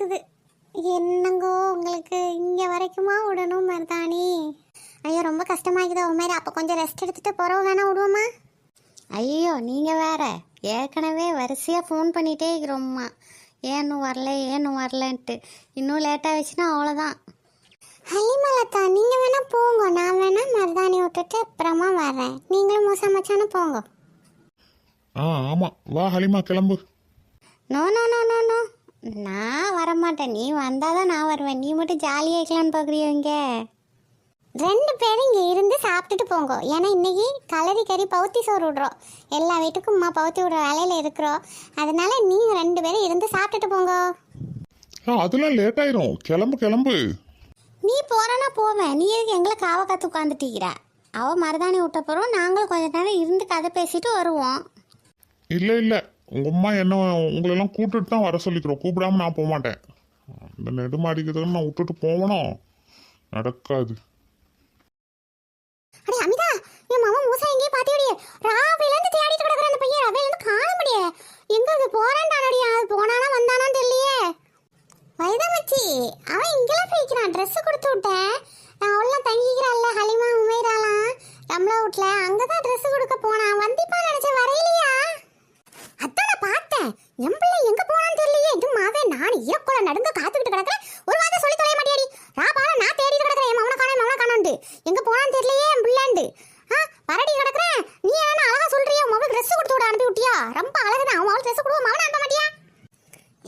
இருக்குது என்னங்கோ உங்களுக்கு இங்கே வரைக்குமா விடணும் மருதாணி? ஐயோ ரொம்ப கஷ்டமாக்குதோ மாதிரி அப்போ கொஞ்சம் ரெஸ்ட் எடுத்துட்டு போகிறோம் வேணா விடுவோமா? ஐயோ நீங்கள் வேற. ஏற்கனவே வரிசையாக ஃபோன் பண்ணிகிட்டே இருக்கிறோம்மா. ஏன்னும் வரல ஏன்னும் வரலன்ட்டு. இன்னும் லேட்டாக வச்சுன்னா அவ்வளோதான் ஹலிமலத்தா நீங்கள் வேணா போங்க. நான் வேணா மருதாணி விட்டுட்டு அப்புறமா வரேன் நீங்களும் மோசா மச்சானு போங்க. ஆ ஆமாம் வா ஹலிமா கிளம்பு. No no no no no நான் வரமாட்டேன். நீ வந்தால் தான் நான் வருவேன். நீ மட்டும் ஜாலியாக இருக்கலான்னு பார்க்குறீங்க ரெண்டு பேரும் இங்கே இருந்து சாப்பிட்டுட்டு போங்க. ஏன்னா இன்னைக்கு கலரி கறி பவுத்தி சோறு விட்றோம். எல்லா வீட்டுக்கும் அம்மா பவுத்தி விடுற வேலையில் இருக்கிறோம். அதனால நீங்கள் ரெண்டு பேரும் இருந்து சாப்பிட்டுட்டு போங்க. ஆ அதெல்லாம் லேட் ஆயிரும். கிளம்பு கிளம்பு. நீ போறனா போவேன் நீ எதுக்கு எங்களை காவ காத்து உட்காந்துட்டீங்கிற அவ மருதாணி விட்ட பிறகு நாங்களும் கொஞ்ச நேரம் இருந்து கதை பேசிட்டு வருவோம். இல்லை இல்லை. உங்கள் அம்மா என்ன உங்களெல்லாம் கூப்பிட்டுட்டு தான் வர சொல்லிக்கிறோம். கூப்பிடாம நான் போக மாட்டேன். இந்த நெடுமாடிக்கிறதுன்னு நான் விட்டுட்டு போகணும். நடக்காது. அடே அமிதா என் மாமா மூசா எங்கேயும் பாத்தியோடியே ராவில இருந்து தேடிட்டு கிடக்குற அந்த பையன் ராவில இருந்து காண முடியே எங்க அது போறான்டானடியா அது போனானா வந்தானான்னு தெரியலையே. வயதா மச்சி அவன் இங்கெல்லாம் போய்க்கிறான். ட்ரெஸ் கொடுத்து விட்டேன். நான் அவள்லாம் தங்கிக்கிறாள்ல ஹலிமா உமைராலாம் ரம்லா வீட்ல. அங்கதான் ட்ரெஸ் கொடுக்க போனான். வந்திப்பா நினைச்ச வரையிலையா. எம்பிள்ளை என் பிள்ளை எங்க போனான்னு தெரியலையே. இது மாவே நான் ஈரக்குள்ள நடுங்க காத்துக்கிட்டு கிடக்குறேன். ஒரு வார்த்தை சொல்லி தொலைய மாட்டேடி ராபான நான் தேடிட்டு கிடக்குறேன். என் மவனை காணோம் என் மவனை எங்க போனான்னு தெரியலையே என் ஆ பரடி கிடக்குறேன். நீ என்ன அழகா சொல்றியா? உன் டிரஸ் ட்ரெஸ் கொடுத்து விட அனுப்பி விட்டியா ரொம்ப அழகுதான். அவன் அவளுக்கு ட்ரெஸ் கொடுவ மவனை அனுப்ப மாட்டியா?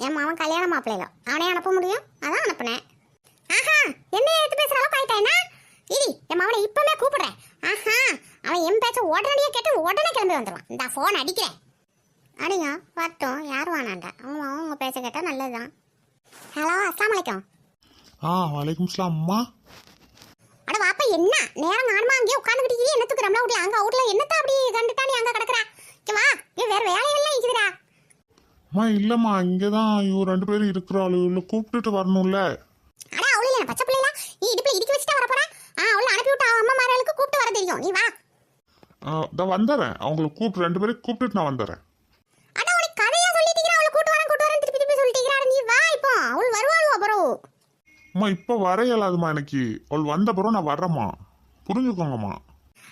என் மாவன் கல்யாண மாப்பிள்ளையில. அவனே அனுப்ப முடியும். அதான் அனுப்புனேன். ஆஹா என்ன எடுத்து பேசுற அளவுக்கு ஆயிட்டேன்னா இடி என் மவனை இப்பவே கூப்பிடுறேன். ஆஹா அவன் என் பேச்ச உடனடியே கேட்டு உடனே கிளம்பி வந்துடுவான் இந்த ஃபோன் அடிக்கிறேன். அடிங்க வரட்டும் யார் வேணாண்டா அவங்க உங்கள் பேச்ச கேட்டால் நல்லதுதான் ஹலோ அஸ்லாம் வலைக்கம் ஆ வலைக்கும் சலாம் அம்மா அட வாப்பா என்ன நேரம் காணுமா அங்கேயே உட்காந்துக்கிட்டு என்னத்துக்கு ரம்லா விட்டு அங்கே அவுட்ல என்னத்த அப்படி கண்டுட்டா நீ அங்கே கிடக்குறா வா நீ வேற வேலையெல்லாம் இருக்குதுடா அம்மா இல்லைம்மா இங்கே தான் இவங்க ரெண்டு பேரும் இருக்கிறாள் இவ்வளோ கூப்பிட்டுட்டு வரணும்ல அட அவளு இல்லை பச்சை பிள்ளைல நீ இடுப்புல இடிக்க வச்சுட்டா வர போறா ஆ அவளை அனுப்பி விட்டா அம்மா மார்களுக்கு கூப்பிட்டு வர தெரியும் நீ வா இதான் வந்துடுறேன் அவங்கள கூப்பிட்டு ரெண்டு பேரும் கூப்பிட்டுட்டு நான் வந்துடுறேன் அட உனக்கு கதையா சொல்லிட்டீங்க அவளை கூட்டு வரேன் கூட்டு வரேன் திருப்பி திருப்பி சொல்லிட்டீங்க நீ வா இப்போ அவள் வருவாளுவா அப்புறம் அம்மா இப்போ வர இயலாதும்மா எனக்கு. அவள் வந்த பிறகு நான் வர்றேம்மா. புரிஞ்சுக்கோங்கம்மா.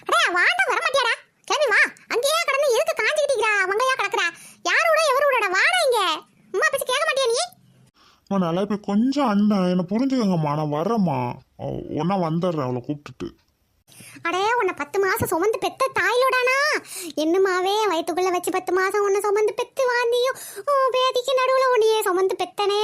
அடே வாண்டா வர மாட்டியாடா கிளம்பி வா. அங்கேயே கடந்து எதுக்கு காஞ்சிக்கிட்டீங்களா மங்கையா கிடக்குறா? யாரோட எவரோட வாடா இங்க. அம்மா கேட்க மாட்டியா நீ? அம்மா நல்லா இப்போ கொஞ்சம் அண்ணன் என்னை புரிஞ்சுக்கோங்கம்மா. நான் வர்றேம்மா. ஒன்றா வந்துடுறேன் அவளை கூப்பிட்டுட்டு. மாசம் சுமந்து பெத்த தாயிலோடானா? என்னமாவே வயிற்றுக்குள்ள வச்சு பத்து மாசம் உன்னை சுமந்து பெத்து வாந்தியும் உன் பேதிக்கு நடுவுல உன்னையே சுமந்து பெத்தனே.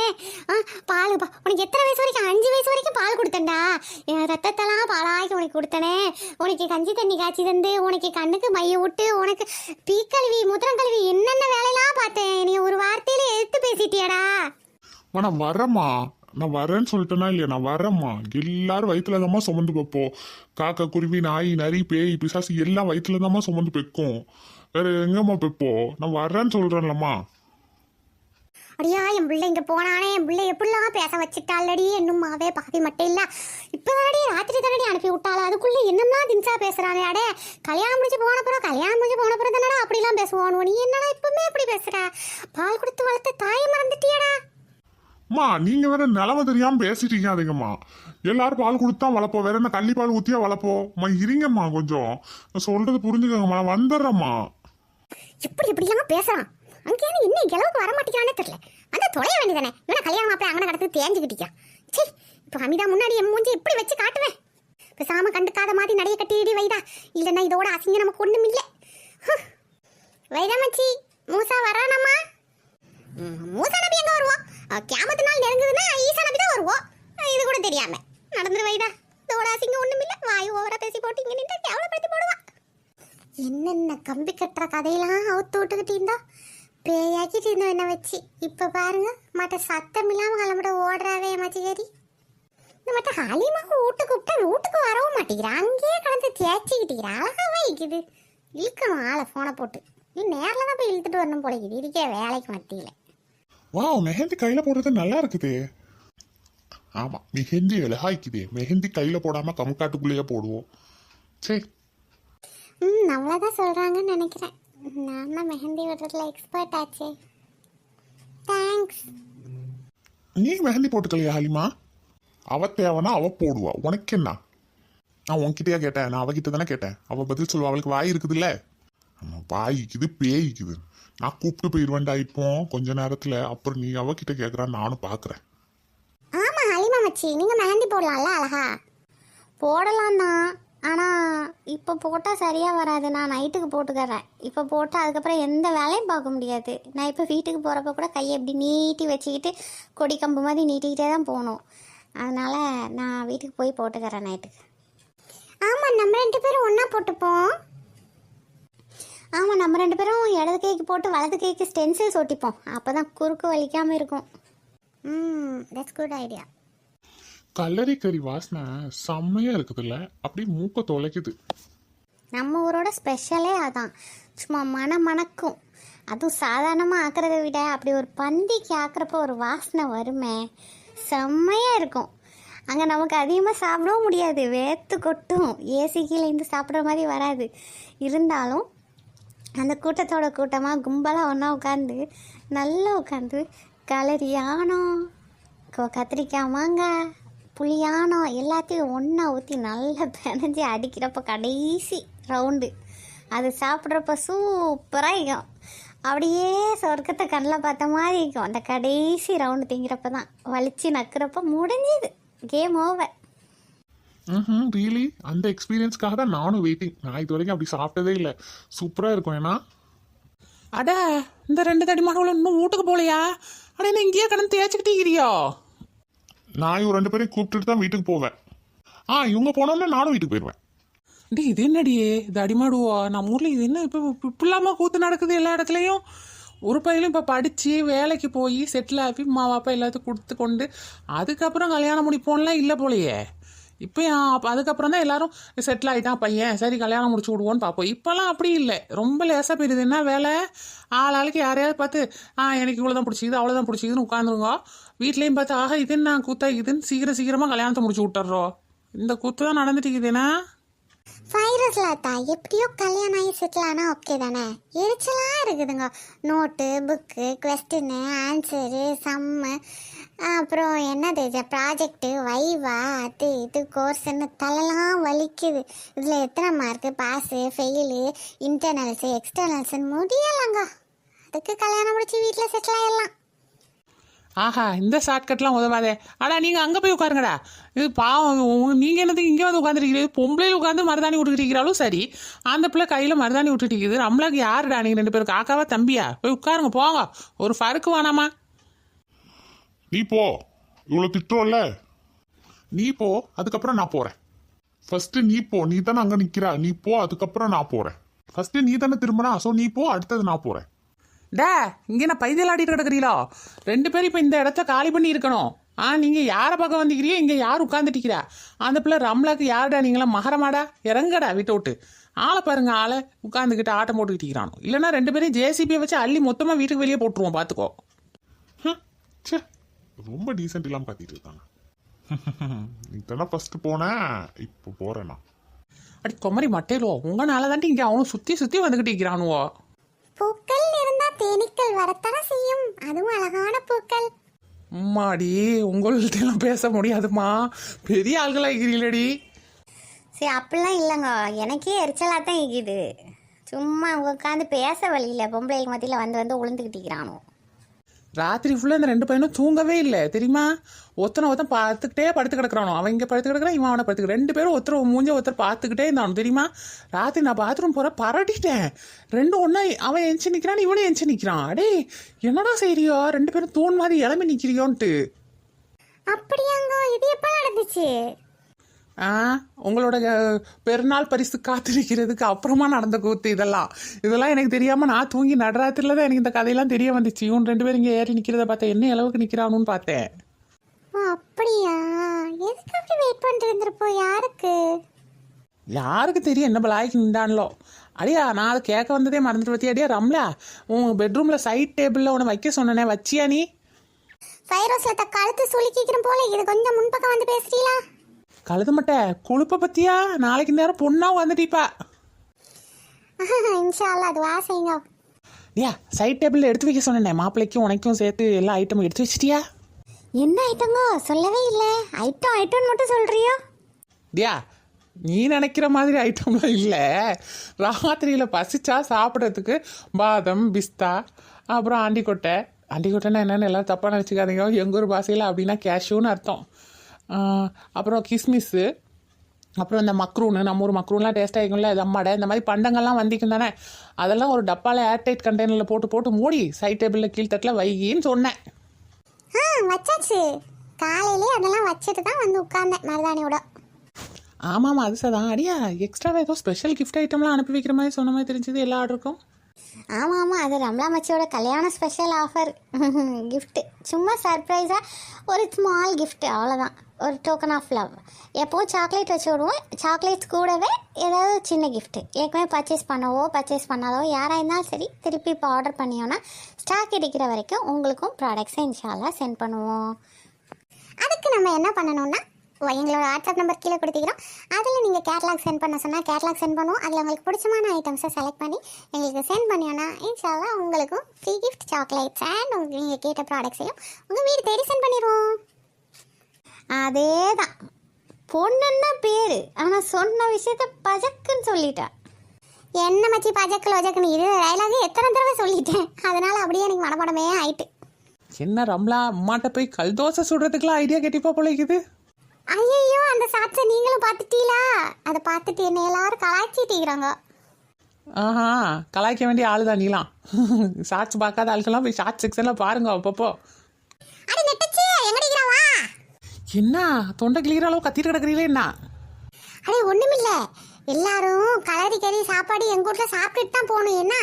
ஆ, பால் உனக்கு எத்தனை வயசு வரைக்கும்? அஞ்சு வயசு வரைக்கும் பால் கொடுத்தேன்டா. என் ரத்தத்தெல்லாம் பாலாக்கி உனக்கு கொடுத்தனே. உனக்கு கஞ்சி தண்ணி காய்ச்சி தந்து உனக்கு கண்ணுக்கு மைய விட்டு உனக்கு பீக்கழுவி முத்திரம் கழுவி என்னென்ன வேலையெல்லாம் பார்த்தேன்? நீ ஒரு வார்த்தையில எடுத்து பேசிட்டியாடா. அம்மா நான் நான் வரேன்னு சொல்லிட்டேனா இல்லையா? நான் வரேம்மா. எல்லாரும் வயிற்றுல தாம்மா சுமந்து வைப்போம். காக்கா குருவி நாய் நரி பேய் பிசாசு எல்லாம் வயிற்றுல தாம்மா சுமந்து பெக்கும் வேற எங்கம்மா பெப்போம் நான் வரேன்னு சொல்கிறேன்லம்மா அடியா என் பிள்ளை இங்கே போனானே. என் பிள்ளை எப்படிலாம் பேச வச்சுட்டாளடி? என்னும்மாவே பாதி மட்டும் இல்லை. இப்போ இப்பதாடி ராத்திரி தானடி அனுப்பி விட்டாளா? அதுக்குள்ளே என்னம்லாம் திம்சா பேசுகிறானே அடே. கல்யாணம் முடிச்சு போன கல்யாணம் முடிச்சு போன பிறகு தானடா அப்படிலாம் பேசுவானு நீ என்னடா இப்பவுமே இப்படி பேசுகிற பால் கொடுத்து வளர்த்த தாயை மறந்துட்டியாடா. அம்மா நீங்க வேற நிலம தெரியாம பேசிட்டீங்க அதுங்கம்மா எல்லாரும் பால் கொடுத்தா வளர்ப்போம். வேற என்ன கள்ளி பால் ஊத்தியா வளர்ப்போம்? அம்மா இருங்கம்மா கொஞ்சம். நான் சொல்றது புரிஞ்சுக்கோங்கம்மா நான் வந்துடுறேம்மா. இப்படி இப்படிலாம் பேசுறான் அங்கே இன்னும் கிளவுக்கு வர மாட்டேங்கிறானே தெரியல. அந்த தொலைய வேண்டியதானே. இவனை கல்யாணம் மாப்பிள்ள அங்கே கடத்து தேஞ்சுக்கிட்டியா? சீ இப்போ அமிதா முன்னாடி என் மூஞ்சி இப்படி வச்சு காட்டுவேன். பேசாம கண்டுக்காத மாதிரி நடைய கட்டிடி வைதா. இல்லைன்னா இதோட அசிங்க நமக்கு ஒண்ணும் இல்லை. வைதா மச்சி மூசா வரானம்மா மூசா நபி என்ன வருவான்? கேமத்து நாள் நெருங்குதுன்னா ஈசா நம்பி தான் வருவோம். இது கூட தெரியாம. நடந்துரு வைதா. இதோட அசிங்க ஒண்ணும் இல்லை. வாயு ஓவரா பேசி போட்டு இங்க நின்று கேவலப்படுத்தி போடுவான் என்னென்ன கம்பி கட்டுற கதையெல்லாம் அவுத்து விட்டுக்கிட்டு இருந்தா? பேயாக்கிட்டு இருந்தோம் என்ன வச்சு. இப்போ பாருங்க மற்ற சத்தம் இல்லாமல் கிளம்பிட ஓடுறாவே மச்சிகரி இந்த மற்ற ஹலிமா வீட்டுக்கு கூப்பிட்டா வீட்டுக்கு வரவும் மாட்டேங்கிறா. அங்கேயே கடந்து தேய்ச்சிக்கிட்டீங்க அழகாக இருக்குது. இழுக்கணும் ஆளை ஃபோனை போட்டு. நீ நேரில் தான் போய் இழுத்துட்டு வரணும் போல இது இருக்கே வேலைக்கு மத்தியில். வா மெஹந்தி கையில போடுறது நல்லா இருக்குது. ஆமா மெஹந்தி அழகாய்க்குதே மெஹந்தி கையில போடாம கமுக்காட்டுக்குள்ளேயே போடுவோம். சரி. ம் அவ்வளோதான் சொல்கிறாங்கன்னு நினைக்கிறேன். நான் தான் மெஹந்தி விடுறதுல எக்ஸ்பர்ட் ஆச்சே. தேங்க்ஸ் நீ மெஹந்தி போட்டுக்கலையா ஹலிமா? அவ தேவைன்னா அவ போடுவா. உனக்கு என்ன? நான் உன்கிட்டயா கேட்டேன். நான் அவகிட்ட தானே கேட்டேன். அவ பதில் சொல்லுவா. அவளுக்கு வாய் இருக்குதுல்ல? வாய்க்குது பேய்க்குது நான் கூப்பிட்டு போயிடுவேன்டா இப்போ. கொஞ்ச நேரத்துல அப்புறம் நீ அவகிட்ட கேக்குறா நானும் பாக்குறேன். ஆமா ஹலிமா மச்சி நீங்க மெஹந்தி போடலாம்ல அழகா? போடலாம் தான் ஆனா இப்போ போட்டால் சரியாக வராது. நான் நைட்டுக்கு போட்டுக்கறேன். இப்போ போட்டால் அதுக்கப்புறம் எந்த வேலையும் பார்க்க முடியாது. நான் இப்போ வீட்டுக்கு போகிறப்ப கூட கையை இப்படி நீட்டி வச்சுக்கிட்டு கொடி கம்பு மாதிரி நீட்டிக்கிட்டே தான் போகணும். அதனால நான் வீட்டுக்கு போய் போட்டுக்கிறேன் நைட்டுக்கு. ஆமாம் நம்ம ரெண்டு பேரும் ஒன்றா போட்டுப்போம். ஆமாம் நம்ம ரெண்டு பேரும் இடது கைக்கு போட்டு வலது கைக்கு ஸ்டென்சில்ஸ் ஒட்டிப்போம். அப்போ தான் குறுக்கு வலிக்காமல் இருக்கும். ம் தட்ஸ் குட் ஐடியா கல்லரி கறி வாசனை செம்மையா இருக்குதுல்ல? அப்படியே மூக்க தொலைக்குது. நம்ம ஊரோட ஸ்பெஷலே அதான். சும்மா மன மணக்கும் அதுவும் சாதாரணமாக ஆக்கிறத விட அப்படி ஒரு பந்திக்கு ஆக்கிறப்ப ஒரு வாசனை வருமே. செம்மையாக இருக்கும். அங்கே நமக்கு அதிகமாக சாப்பிடவும் முடியாது. வேர்த்து கொட்டும். ஏசி கீழே இருந்து சாப்பிட்ற மாதிரி வராது. இருந்தாலும் அந்த கூட்டத்தோட கூட்டமாக கும்பலாக ஒன்றா உட்காந்து நல்லா உட்காந்து கலரியானம் கத்திரிக்காய் மாங்காய் புளியானம் எல்லாத்தையும் ஒன்றா ஊற்றி நல்லா பிணைஞ்சி அடிக்கிறப்ப கடைசி ரவுண்டு அது சாப்பிட்றப்ப சூப்பராக இருக்கும். அப்படியே சொர்க்கத்தை கண்ணில் பார்த்த மாதிரி இருக்கும். அந்த கடைசி ரவுண்டு திங்கிறப்ப தான் வலிச்சு நக்குறப்ப முடிஞ்சுது. கேம் ஓவர் ம் ரியலி அந்த எக்ஸ்பீரியன்ஸ்க்காக தான் நானும் வெயிட்டிங் நான் இது வரைக்கும் அப்படி சாப்பிட்டதே இல்லை. சூப்பரா இருக்கும் ஏன்னா? அட இந்த ரெண்டு தடி மகளும் இன்னும் வீட்டுக்கு போகலையா? அட என்ன இங்கேயே கடந்து தேய்ச்சிக்கிட்டே இருக்கிறியோ? நான் இவங்க ரெண்டு பேரையும் கூப்பிட்டுட்டு தான் வீட்டுக்கு போவேன். ஆ இவங்க போனோம்னா நானும் வீட்டுக்கு போயிடுவேன் டி இது என்னடியே இது அடிமாடுவா? நம்ம ஊரில் இது என்ன இப்போ இப்படிலாமா கூத்து நடக்குது எல்லா இடத்துலையும்? ஒரு பையனும் இப்போ படித்து வேலைக்கு போய் செட்டில் ஆகி மாவாப்பா எல்லாத்தையும் கொடுத்து கொண்டு அதுக்கப்புறம் கல்யாணம் முடிப்போம்லாம் இல்லை போலையே. இப்போ அதுக்கப்புறம் தான் எல்லாரும் செட்டில் ஆகிட்டான் பையன். சரி கல்யாணம் முடிச்சு விடுவோன்னு பார்ப்போம். இப்போல்லாம் அப்படி இல்லை. ரொம்ப லேசாக போயிடுது என்ன வேலை? ஆள் ஆளுக்கு யாரையாவது பார்த்து ஆ எனக்கு இவ்வளோ தான் பிடிச்சிக்குது அவ்வளோதான் பிடிச்சிக்குதுன்னு உட்காந்துருங்க வீட்லேயும் பார்த்து ஆக இதுன்னு நான் கூத்தா இதுன்னு சீக்கிரம் சீக்கிரமாக கல்யாணத்தை முடிச்சு விட்டுறோம் இந்த கூத்து தான் நடந்துட்டு இருக்குதுன்னா ஃபைரஸ்ல எப்படியோ கல்யாணம் ஆகி செட்டில் ஆனால் ஓகே தானே? எரிச்சலாக இருக்குதுங்க. Note book question answer sum அப்புறம் என்னது இது? ப்ராஜெக்ட்டு வைவா அது இது கோர்ஸ்ன்னு தலைலாம் வலிக்குது. இதில் எத்தனை மார்க்கு பாஸு ஃபெயிலு இன்டர்னல்ஸு எக்ஸ்டர்னல்ஸுன்னு முடியலங்க. அதுக்கு கல்யாணம் முடிச்சு வீட்டில் செட்டில் ஆயிடலாம். ஆஹா இந்த ஷார்ட்கட்லாம் உதவாதே. அடா நீங்கள் அங்கே போய் உட்காருங்கடா. இது பாவம் நீங்கள் நீங்க என்னதுக்கு இங்கே வந்து உட்காந்துருக்கீங்க பொம்பளையில் உட்காந்து மருதாணி விட்டுக்கிட்டு சரி அந்த பிள்ளை கையில் மருதாணி விட்டுட்டு நம்மளுக்கு யாருடா நீங்கள் ரெண்டு பேரும்? காக்காவா தம்பியா? போய் உட்காருங்க போங்க. ஒரு ஃபருக்கு வேணாமா நீ போ. இவ்வளோ திட்டுறோம்ல. நீ போ அதுக்கப்புறம் நான் போறேன். ஃபர்ஸ்ட் நீ போ நீ தானே அங்க நிக்கிறா. நீ போ அதுக்கப்புறம் நான் போறேன். ஃபர்ஸ்ட் நீ தானே திரும்பினா ஸோ நீ போ அடுத்தது நான் போறேன். டே இங்கே நான் பைதில் ஆடிட்டு கிடக்குறீங்களோ? ரெண்டு பேரும் இப்போ இந்த இடத்த காலி பண்ணி இருக்கணும். ஆ நீங்கள் யாரை பார்க்க வந்துக்கிறீங்க இங்கே யார் உட்காந்துட்டிக்கிறா அந்த பிள்ளை ரம்லாக்கு யாருடா? நீங்களாம் மகரமாடா? இறங்கடா வீட்டை விட்டு. ஆளை பாருங்க ஆளை. உட்காந்துக்கிட்டு ஆட்டம் போட்டுக்கிட்டு இருக்கிறானோ. இல்லைன்னா ரெண்டு பேரையும் ஜேசிபியை வச்சு அள்ளி மொத்தமாக வீட்டுக்கு வெளியே போட்டுருவோம் பார்த்துக்கோ. ச்சே. ரொம்ப டீசென்ட் இல்லாம கத்திட்டு இருக்காங்க. நீ தானே ஃபர்ஸ்ட் போன இப்போ போறேன் நான். அடி குமரி மட்டையிலோ உங்களால தாண்டி இங்கே அவனும் சுற்றி சுற்றி வந்துக்கிட்டு இருக்கிறானுவோ? பூக்கள் இருந்தால் தேனீக்கள் வரத்தானே செய்யும். அதுவும் அழகான பூக்கள். அம்மாடி உங்கள்கிட்ட எல்லாம் பேச முடியாதுமா? பெரிய ஆள்களா இருக்கிறீங்களடி. சரி அப்படிலாம் இல்லைங்க. எனக்கே எரிச்சலாக தான் இருக்குது. சும்மா உட்காந்து பேச வழியில் பொம்பளைகள் மத்தியில் வந்து வந்து உளுந்துக்கிட்டிக்கிறானோ ராத்திரி ஃபுல்லாக இந்த ரெண்டு பையனும் தூங்கவே இல்லை. தெரியுமா? ஒத்தனை ஒருத்தன் பார்த்துக்கிட்டே படுத்து கிடக்குறானோ. அவன் இங்கே படுத்து கிடக்குறான் இவன் அவனை படுத்து ரெண்டு பேரும் ஒருத்தர் மூஞ்ச ஒருத்தர் பார்த்துக்கிட்டே இருந்தான் தெரியுமா? ராத்திரி நான் பாத்ரூம் போகிற பரட்டிட்டேன். ரெண்டும் ஒன்றா அவன் எஞ்சி நிற்கிறான் இவனும் எஞ்சி நிற்கிறான் அடே என்னடா செய்யறியோ ரெண்டு பேரும் தூண் மாதிரி இளமி நிற்கிறியோன்ட்டு அப்படியாங்க இது எப்போ நடந்துச்சு? ஆ? உங்களோட பெருநாள் பரிசு காத்திருக்கிறதுக்கு அப்புறமா நடந்த கூத்து இதெல்லாம். இதெல்லாம் எனக்கு தெரியாம நான் தூங்கி நடராத்திரில தான் எனக்கு இந்த கதையெல்லாம் தெரிய வந்துச்சு. இவன் ரெண்டு பேரும் இங்கே ஏறி நிற்கிறத பார்த்தேன். என்ன அளவுக்கு நிற்கிறானுன்னு பார்த்தேன். அப்படியா? எதுக்கு அப்படி வெயிட் பண்ணிட்டு இருந்திருப்போம் யாருக்கு? யாருக்கு தெரியும்? என்ன பலாய்க்கு நின்றான்லோ. அடியா நான் அதை கேட்க வந்ததே மறந்துட்டு பத்தி அடியா ரம்லா உன் பெட்ரூம்ல சைட் டேபிள்ல உன்னை வைக்க சொன்னனே. வச்சியா நீ? ஃபைரோஸ்ல த கழுத்து சுளுக்கிக்கிறோம் போல. இது கொஞ்சம் முன்பக்கம் வந்து பேசுறீங்களா? கழுத மட்டை கொழுப்ப பத்தியா? நாளைக்கு நேரம் பொண்ணா வந்துட்டீப்பா இன்ஷா அல்லாஹ் அது வாசைங்க சைட் டேபிள்ல எடுத்து வைக்க சொன்னேனே மாப்பிள்ளைக்கும் உனக்கும் சேர்த்து எல்லா ஐட்டமும் எடுத்து வச்சிட்டியா? என்ன ஐட்டங்கோ சொல்லவே இல்லை. ஐட்டம் ஐட்டம்னு மட்டும் சொல்றியோ? தியா நீ நினைக்கிற மாதிரி ஐட்டம்லாம் இல்லை. ராத்திரியில் பசிச்சா சாப்பிட்றதுக்கு பாதம் பிஸ்தா அப்புறம் ஆண்டிக்கொட்டை ஆண்டிக்கொட்டைன்னா என்னென்னு எல்லாரும் தப்பாக நினச்சிக்காதீங்க. எங்கள் ஊர் பாஷையில் அப்படின்னா கேஷ்யூன்னு அர்த்தம். அப்புறம் கிஸ்மிஸ்ஸு அப்புறம் இந்த மக்ரூனு நம்ம ஊர் மக்ரூன்லாம் டேஸ்ட் ஆகிக்கும்ல இது அம்மாடை இந்த மாதிரி பண்டங்கள்லாம் வந்திக்கும் தானே. அதெல்லாம் ஒரு டப்பாவில் ஏர்டைட் கண்டெய்னரில் போட்டு போட்டு மூடி சைட் டேபிளில் கீழ்த்தட்டில் வைகின்னு சொன்னேன். ஆ வச்சாச்சு. காலையிலே அதெல்லாம் வச்சுட்டு தான் வந்து உட்கார்ந்தேன் மருதாணியோட. ஆமாம் அது சதான் அடியா எக்ஸ்ட்ராவாக ஏதோ ஸ்பெஷல் கிஃப்ட் ஐட்டம்லாம் அனுப்பி வைக்கிற மாதிரி சொன்ன மாதிரி தெரிஞ்சது எல்லா ஆர்டருக்கும் ஆமாம் ஆமாம் அது ரம்லா மச்சியோட கல்யாண ஸ்பெஷல் ஆஃபர் கிஃப்ட்டு சும்மா சர்ப்ரைஸாக ஒரு ஸ்மால் கிஃப்ட்டு அவ்வளோதான் ஒரு டோக்கன் ஆஃப் லவ் எப்போவும் சாக்லேட் வச்சு விடுவோம் சாக்லேட்ஸ் கூடவே ஏதாவது சின்ன கிஃப்ட்டு ஏற்கனவே பர்ச்சேஸ் பண்ணவோ பர்ச்சேஸ் பண்ணாதோ யாராக இருந்தாலும் சரி திருப்பி இப்போ ஆர்டர் பண்ணியோன்னா ஸ்டாக் எடுக்கிற வரைக்கும் உங்களுக்கும் ப்ராடக்ட்ஸை இன்ஷால்லாம் சென்ட் பண்ணுவோம். அதுக்கு நம்ம என்ன பண்ணணும்னா எங்களோட வாட்ஸ்அப் நம்பர் கீழே கொடுத்துக்கிறோம் அதில் நீங்கள் கேட்லாக் சென்ட் பண்ண சொன்னால் கேட்லாக் சென்ட் பண்ணுவோம். அதில் உங்களுக்கு பிடிச்சமான ஐட்டம்ஸை செலக்ட் பண்ணி எங்களுக்கு சென்ட் பண்ணியோன்னா இன்ஷால்லா உங்களுக்கும் ஃப்ரீ கிஃப்ட் சாக்லேட்ஸ் அண்ட் உங்களுக்கு நீங்கள் கேட்ட ப்ராடக்ட்ஸையும் உங்கள் வீடு தேடி சென்ட் பண்ணிடுவோம் அதே தான் பொண்ணுன்னா பேர் ஆனால் சொன்ன விஷயத்த பஜக்குன்னு சொல்லிட்டா என்ன மச்சி பஜக்கு வஜக்குன்னு இது டைலாக எத்தனை தடவை சொல்லிட்டேன். அதனால் அப்படியே எனக்கு மனப்படமே ஆயிட்டு. என்ன ரம்லா அம்மாட்ட போய் கல் தோசை சுடுறதுக்குலாம் ஐடியா கெட்டிப்பா பிழைக்குது ஐயோ அந்த சாட்சை நீங்களும் பார்த்துட்டீங்களா? அதை பார்த்துட்டு என்ன எல்லாரும் கலாய்ச்சிட்டீங்கிறாங்க ஆஹா கலாய்க்க வேண்டிய ஆளு தான் நீலாம் ஷார்ட்ஸ் பார்க்காத ஆளுக்கெல்லாம் போய் ஷார்ட் செக்ஷனில் பாருங்க அப்பப்போ. என்ன தொண்டை கிளிக்கிற அளவு கத்திட்டு கிடக்குறீங்களே என்ன? அடே ஒண்ணுமில்ல. எல்லாரும் கலரி கறி சாப்பாடு எங்க வீட்ல சாப்பிட்டுட்டு தான் போகணும். என்ன?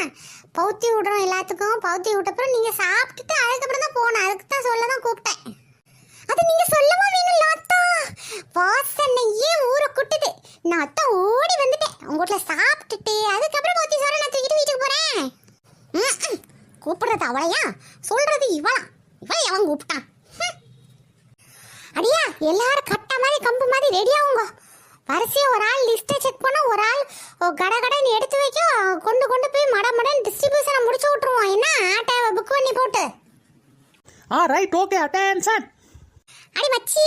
பௌத்தி விடுறோம் எல்லாத்துக்கும். பௌத்தி விட்டப்புறம் நீங்க சாப்பிட்டுட்டு அதுக்கப்புறம் தான் போகணும். அதுக்கு தான் சொல்ல தான் கூப்பிட்டேன். அது நீங்க சொல்லவா வேணும் லாத்தா? வாசனையே ஊரை குட்டுது? நான் அத்தா ஓடி வந்துட்டேன். உங்க வீட்ல சாப்பிட்டுட்டு அதுக்கப்புறம் பௌத்தி சோற நான் தூக்கிட்டு வீட்டுக்கு போறேன். கூப்பிடுறது அவளையா? சொல்றது இவளா? இவன் எவன் கூப்பிட்டான் அடியா எல்லாரும் கட்ட மாதிரி கம்பு மாதிரி ரெடியாகுங்க வரிசையா ஒரு ஆள் லிஸ்ட்டை செக் பண்ண ஒரு ஆள் ஓ, கட கடன்னு எடுத்து வைக்க கொண்டு கொண்டு போய் மட மடன் டிஸ்ட்ரிபியூஷனை முடிச்சு விட்ருவோம் என்ன ஆட்டை புக் பண்ணி போட்டு? ஆ ரைட் ஓகே அட்டென்ஷன் அடி மச்சி.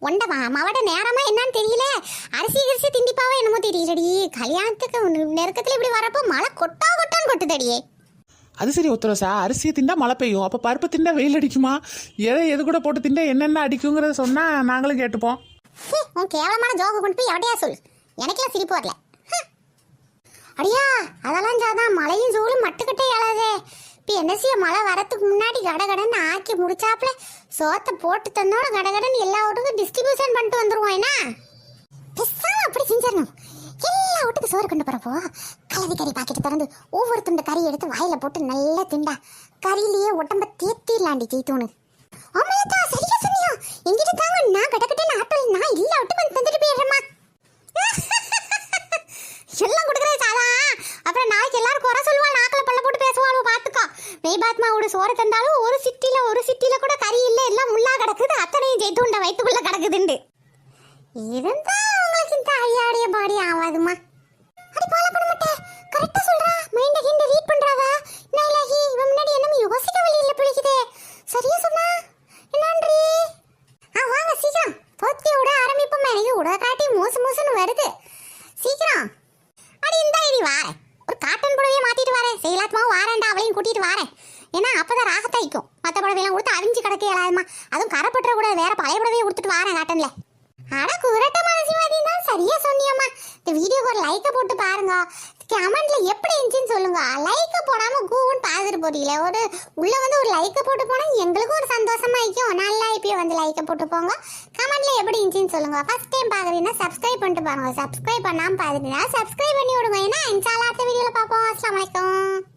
ஒண்ட மாவட்ட நேரமா என்னன்னு தெரியல. அரிசி கிரிசி திண்டிப்பாவோ என்னமோ தெரியலடி. கல்யாணத்துக்கு நெருக்கத்துல இப்படி வரப்போ மழை கொட்டா கொட்டான்னு கொட்டுதடியே அது சரி ஒத்துறோம் சார். அரிசியை திண்டா மழை பெய்யும். அப்போ பருப்பு திண்டா வெயில் அடிக்குமா? எதை எது கூட போட்டு திண்டா என்னென்ன அடிக்குங்கிறத சொன்னால் நாங்களும் கேட்டுப்போம். ஹே, உன் கேவலமான ஜோக கொண்டு போய் எவடையா சொல். எனக்கெல்லாம் சிரிப்பு வரல. ஹம். அடியா அதெல்லாம் ஜாதான் மழையும் சூழும் மட்டுக்கிட்டே இழாதே இப்போ என்ன செய்ய மழை வரத்துக்கு முன்னாடி கடகடன்னு ஆக்கி முடிச்சாப்புல சோத்தை போட்டு தந்தோட கடகடன்னு எல்லா வீட்டுக்கும் டிஸ்ட்ரிபியூஷன் பண்ணிட்டு வந்துருவோம் என்ன? பெசாம அப்படி செஞ்சிடணும். எல்லா வீட்டுக்கு சோறு கொண்டு போறப்போ கலவி கறி பாக்கெட் திறந்து ஒவ்வொரு துண்டு கறி எடுத்து வாயில போட்டு நல்லா திண்டா கறியிலேயே உடம்ப தேத்திடலாண்டி ஜெய்தோனு. ஆமாலத்தா சரியா சொன்னியா? எங்கிட்ட தாங்க நான் கடக்கட்டேன்னு ஆட்டோல நான் எல்லா விட்டு வந்து தந்துட்டு போயிடுறேம்மா. எல்லாம் கொடுக்குறேன் சாதா. அப்புறம் நாளைக்கு எல்லாரும் குறை சொல்லுவா நாக்கில் பல்ல போட்டு பேசுவாள் பார்த்து மெய்பாத்மாவோட சோறு தந்தாலும் ஒரு சிட்டில ஒரு சிட்டில கூட கறி இல்ல எல்லாம் முள்ளா கிடக்குது. அத்தனையும் ஜெய்தூண்ட வயிற்றுக்குள்ள கிடக்குதுண்டு. இருந்தா உங்களுக்கு இந்த ஐயாடைய பாடி ஆகாதுமா அடி பால பண்ண மாட்டே. கரெக்டா சொல்றா. மைண்ட கிண்ட ரீட் பண்றாவா? நைலாகி இவன் முன்னாடி என்ன யோசிக்க வழி இல்ல பிடிக்குதே சரியா சொன்னா? நன்றி ஆ வாங்க சீக்கிரம். போத்தியோட ஆரம்பிப்போம். எனக்கு உட காட்டி மோசு மோசுன்னு வருது சீக்கிரம் அடி இந்த இடி வாரேன் ஒரு காட்டன் புடவையை மாத்திட்டு வரேன் செயலாத்மாவும் வாரேன்டா அவளையும் கூட்டிட்டு வரேன் ஏன்னா அப்பதான் ராகத்தாய்க்கும் மற்ற புடவையெல்லாம் கொடுத்து அவிஞ்சு அதுவும் கரப்பட்டுற கூட வேற பழைய புடவையை கொடுத்துட்டு வரேன் காட்டன்ல. அட குரட்ட மனசிவாதி தான் சரியா சொன்னியம்மா. இந்த வீடியோக்கு ஒரு லைக்கை போட்டு பாருங்க. கமெண்ட்ல எப்படி இருந்துச்சுன்னு சொல்லுங்க. லைக்கை போடாம கூவுன்னு பார்த்துட்டு போறீங்களே. ஒரு உள்ள வந்து ஒரு லைக்கை போட்டு போனா எங்களுக்கும் ஒரு சந்தோஷமா இருக்கும். நல்லா இப்பயும் வந்து லைக்கை போட்டு போங்க. கமெண்ட்ல எப்படி இருந்துச்சுன்னு சொல்லுங்க. ஃபர்ஸ்ட் டைம் பாக்குறீங்கன்னா சப்ஸ்கிரைப் பண்ணிட்டு பாருங்க. சப்ஸ்கிரைப் பண்ணாம பாத்துட்டீங்கன்னா சப்ஸ்கிரைப் பண்ணி விடுங்க. ஏன்னா இன்ஷால்லா அடுத்த வீடியோல பார்ப்போம். அஸ்லாம் வலைக்கம்